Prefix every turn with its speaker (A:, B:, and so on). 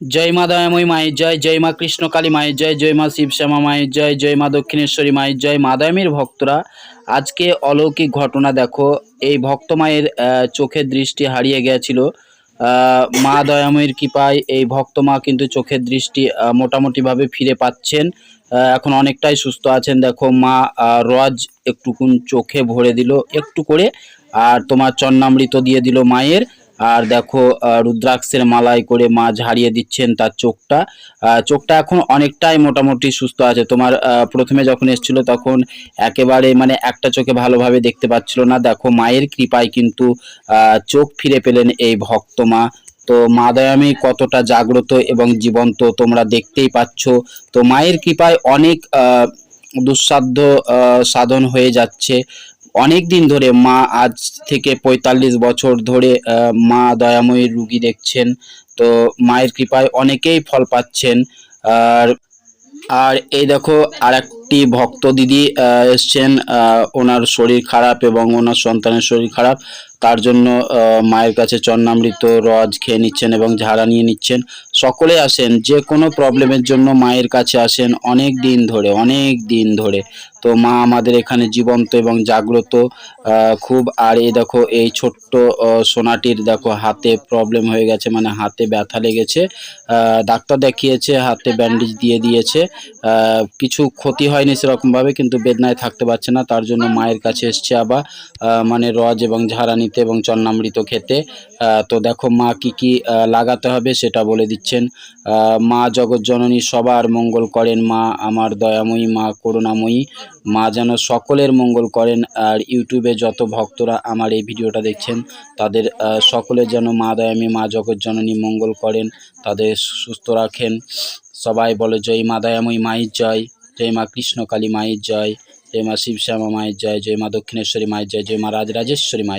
A: জয় মা দয়াময়ী মায়ের জয় জয় মা কৃষ্ণকালী মায়ের জয় জয় মা শিবশ্যামা মায়ের জয় জয় মা দক্ষিণেশ্বরী মায়ের জয় মা দয়ামীর ভক্তরা, আজকে অলৌকিক ঘটনা দেখো। এই ভক্ত মায়ের চোখের দৃষ্টি হারিয়ে গিয়েছিল মা দয়াময়ীর কৃপায় এই ভক্ত মা কিন্তু চোখের দৃষ্টি মোটামুটিভাবে ফিরে পাচ্ছেন। এখন অনেকটাই সুস্থ আছেন। দেখো মা রজ একটুকুন চোখে ভরে দিল, একটু করে, আর তোমার চন্নামৃত দিয়ে দিল মায়ের। আর দেখো রুদ্রাক্ষের মালায় করে মা ঝাড়িয়ে দিচ্ছেন তার চোখটা। চোখটা এখন অনেকটাই মোটামুটি সুস্থ আছে। তোমার প্রথমে যখন এসেছিল তখন একেবারে মানে একটা চোখে ভালোভাবে দেখতে পাচ্ছিল না। দেখো, মায়ের কৃপায় কিন্তু চোখ ফিরে পেলেন এই ভক্ত মা। তো মা দয়ামী কতটা জাগ্রত এবং জীবন্ত তোমরা দেখতেই পাচ্ছ। তো মায়ের কৃপায় অনেক দুঃসাধ্য সাধন হয়ে যাচ্ছে। অনেক দিন ধরে মা আজ থেকে পঁয়তাল্লিশ বছর ধরে মা দয়াময়ীর রুগী দেখছেন। তো মায়ের কৃপায় অনেকেই ফল পাচ্ছেন। আর আর এই দেখো আর একটি ভক্ত দিদি এসছেন ওনার শরীর খারাপ এবং ওনার সন্তানের শরীর খারাপ। তার জন্য মায়ের কাছে চন্নামৃত রজ খেয়ে নিচ্ছেন এবং ঝাড়া নিয়ে নিচ্ছেন। সকলে আসেন, যে কোনো প্রবলেমের জন্য মায়ের কাছে আসেন অনেক দিন ধরে, অনেক দিন ধরে। তো মা আমাদের এখানে জীবন্ত এবং জাগ্রত খুব, আর এই দেখো, এই ছোট্ট সোনাটির দেখো, হাতে প্রবলেম হয়ে গেছে মানে হাতে ব্যথা লেগেছে। ডাক্তার দেখিয়েছে, হাতে ব্যান্ডেজ দিয়ে দিয়েছে। কিছু ক্ষতি হয়নি সেরকমভাবে, কিন্তু বেদনায় থাকতে পারছে না। তার জন্য মায়ের কাছে এসছে আবার মানে রজ এবং ঝাড়া নিতে এবং চন্নামৃত খেতে। তো দেখো মা কি কি লাগাতে হবে সেটা বলে দিচ্ছেন। মা জগৎ জননী সবার মঙ্গল করেন। মা আমার দয়াময়ী, মা করুণাময়ী। মা যেন সকলের মঙ্গল করেন। আর ইউটিউবে যত ভক্তরা আমার এই ভিডিওটা দেখছেন, তাদের সকলের যেন মা দয়ামী মা জগৎ জননী মঙ্গল করেন। তাদের সুস্থ রাখেন। সবাই বলে জয় মা দয়াময়ী মায়ের জয়। জয় মা কৃষ্ণকালী মায়ের জয় জয় মা শিবশ্যামা মায়ের জয় জয় মা দক্ষিণেশ্বরী মায়ের জয় জয় মা রাজরাজেশ্বরী মায়ের